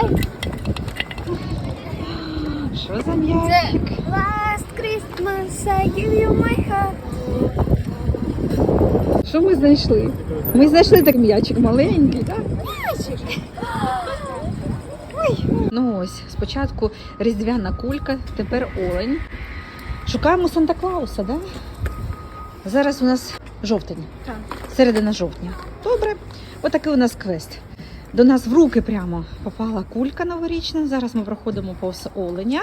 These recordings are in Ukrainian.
Давай. Що за м'ячик? Last Christmas I give you my heart. Що ми знайшли? Ми знайшли так м'ячик маленький, так? Ну ось, спочатку різдвяна кулька, тепер олень. Шукаємо Санта Клауса, да? Зараз у нас жовтень. Так. Середина жовтня. Добре. Отакий у нас квест. До нас в руки прямо попала кулька новорічна. Зараз ми проходимо повз оленя.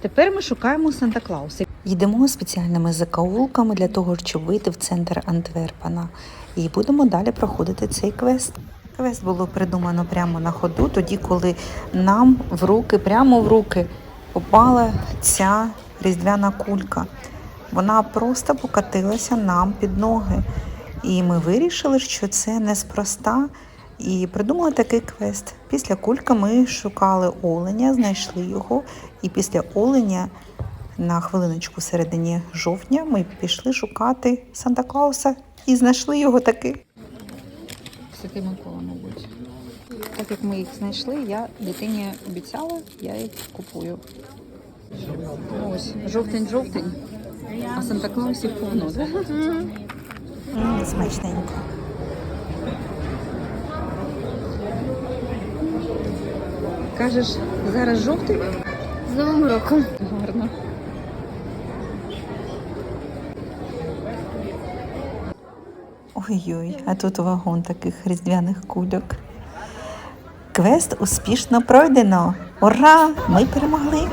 Тепер ми шукаємо Санта Клауса. Йдемо спеціальними закоулками для того, щоб вийти в центр Антверпена. І будемо далі проходити цей квест. Квест було придумано прямо на ходу, тоді, коли нам в руки, прямо в руки, попала ця різдвяна кулька. Вона просто покатилася нам під ноги. І ми вирішили, що це неспроста. І придумали такий квест. Після кулька ми шукали оленя, знайшли його. І після оленя на хвилиночку середині жовтня ми пішли шукати Санта Клауса і знайшли його таки. Святий Микола, мабуть. Так як ми їх знайшли, я дитині обіцяла, я їх купую. Ось, жовтень-жовтень, а Санта Клаусів повно, так? Смачненько. Кажеш, зараз жовтий? З Новим роком. Гарно. Ой-ой, а тут вагон таких різдвяних кульок. Квест успішно пройдено. Ура! Ми перемогли!